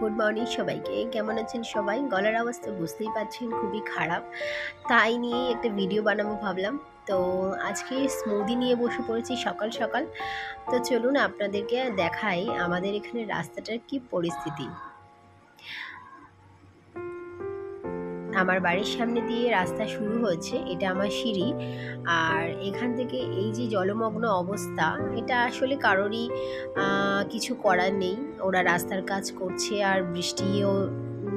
Good morning সবাইকে। কেমন আছেন সবাই? গলার অবস্থা বুঝতেই পারছেন, খুবই খারাপ। তাই নিয়েই একটা ভিডিও বানাবো ভাবলাম। তো আজকে স্মুদি নিয়ে বসে পড়েছি সকাল সকাল। তো চলুন আপনাদেরকে দেখাই আমাদের এখানে রাস্তাটার কি পরিস্থিতি। আমার বাড়ির সামনে দিয়ে রাস্তা শুরু হচ্ছে এটা আমার সিঁড়ি। আর এখান থেকে এই যে জলমগ্ন অবস্থা, এটা আসলে কারোরই কিছু করার নেই। ওরা রাস্তার কাজ করছে আর বৃষ্টিও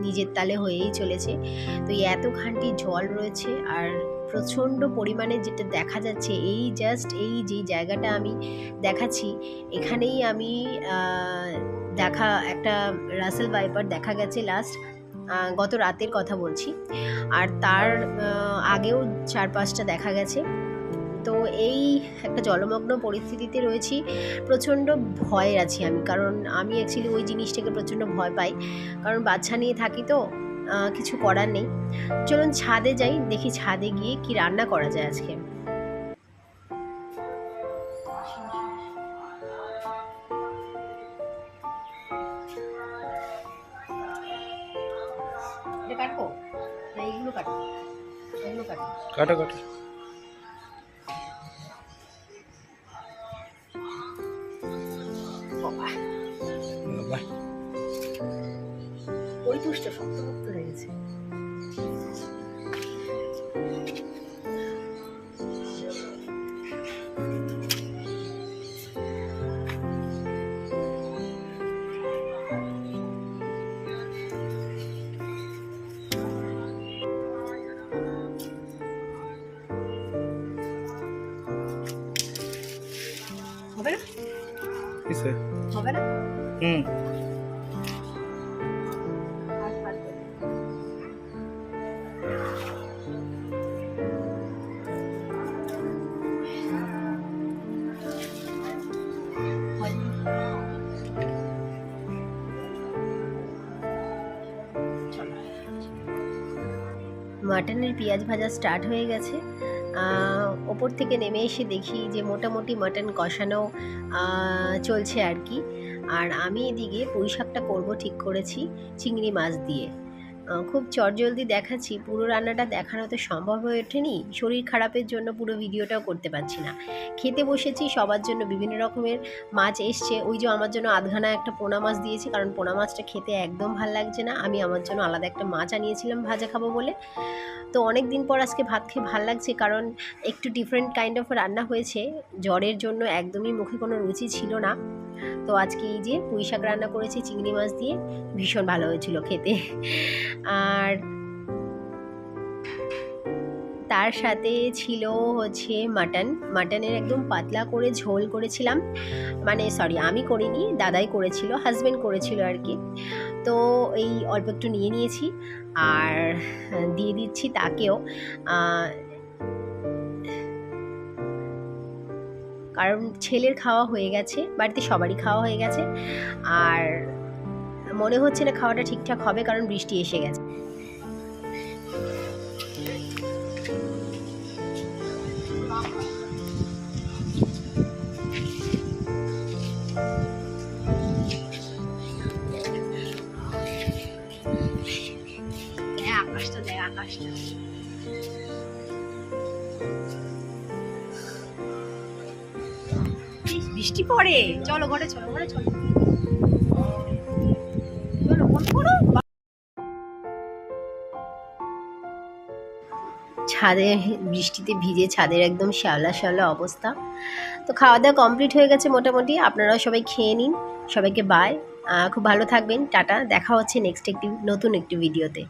নিজের তালে হয়েই চলেছে। তো এই এতখানটি জল রয়েছে আর প্রচণ্ড পরিমাণে যেটা দেখা যাচ্ছে, এই জাস্ট এই যে জায়গাটা আমি দেখাচ্ছি, এখানেই আমি দেখা, একটা রাসেল ভাইপার দেখা গেছে লাস্ট গত রাতের কথা বলছি। আর তার আগেও চার পাঁচটা দেখা গেছে। তো এই একটা জলমগ্ন পরিস্থিতিতে রয়েছি। প্রচণ্ড ভয়ে আছি আমি, কারণ আমি অ্যাকচুয়ালি ওই জিনিসটাকে প্রচণ্ড ভয় পাই। কারণ বাচ্চা নিয়ে থাকি তো কিছু করার নেই। চলুন ছাদে যাই, দেখি ছাদে গিয়ে কি রান্না করা যায় আজকে। এটা কাটবো? না এইগুলো কাটবো। এগুলো কাটবো। কাটো কাটো। ওই পুষ্ট শক্ত মুক্ত হয়ে গেছে। হবে না? কিসে? হবে না? হুম। মাটনের পেঁয়াজ ভাজা স্টার্ট হয়ে গেছে। ওপর থেকে নেমে এসে দেখি যে মোটামুটি মাটন কষানো চলছে আর কি। আর আমি এদিকে পুঁই শাকটা করব ঠিক করেছি, চিংড়ি মাছ দিয়ে। খুব চটজলদি দেখাচ্ছি। পুরো রান্নাটা দেখানো তো সম্ভব হয়ে ওঠেনি। শরীর খারাপের জন্য পুরো ভিডিওটাও করতে পারছি না। খেতে বসেছি, সবার জন্য বিভিন্ন রকমের মাছ এসছে। ওই যে আমার জন্য আধঘানা একটা পোনা মাছ দিয়েছি, কারণ পোনা মাছটা খেতে একদম ভালো লাগছে না। আমি আমার জন্য আলাদা একটা মাছ আনিয়েছিলাম ভাজা খাব বলে। তো অনেক দিন পর আজকে ভাত খেয়ে ভালো লাগছে, কারণ একটু ডিফারেন্ট কাইন্ড অফ রান্না হয়েছে। জ্বরের জন্য একদমই মুখে কোনো রুচি ছিল না। তো আজকে এই যে পুঁই শাক রান্না করেছি, চিংড়ি মাছ দিয়ে, ভীষণ ভালো হয়েছিল খেতে। আর তার সাথে ছিল হচ্ছে মাটন। মাটনের একদম পাতলা করে ঝোল করেছিলাম। মানে সরি আমি করিনি, দাদাই করেছিল হাজব্যান্ড করেছিল আর কি। তো এই অল্প একটু নিয়ে নিয়েছি। আর দিয়ে দিচ্ছি তাকেও। কারণ ছেলের খাওয়া হয়ে গেছে, বাড়িতে সবারই খাওয়া হয়ে গেছে। আর মনে হচ্ছে না খাওয়াটা ঠিকঠাক হবে কারণ বৃষ্টি এসে গেছে। আকাশটা দেখ, আকাশটা। বৃষ্টি পড়ে। চলো ঘরে চলো ঘরে, চলো। ছাদে বৃষ্টিতে ভিজে ছাদের একদম শ্যাওলা শ্যাওলা অবস্থা। তো খাওয়া দাওয়া কমপ্লিট হয়ে গেছে মোটামুটি। আপনারাও সবাই খেয়ে নিন। সবাইকে বাই খুব ভালো থাকবেন। টাটা। দেখা হচ্ছে নেক্সট একটি, নতুন একটি ভিডিওতে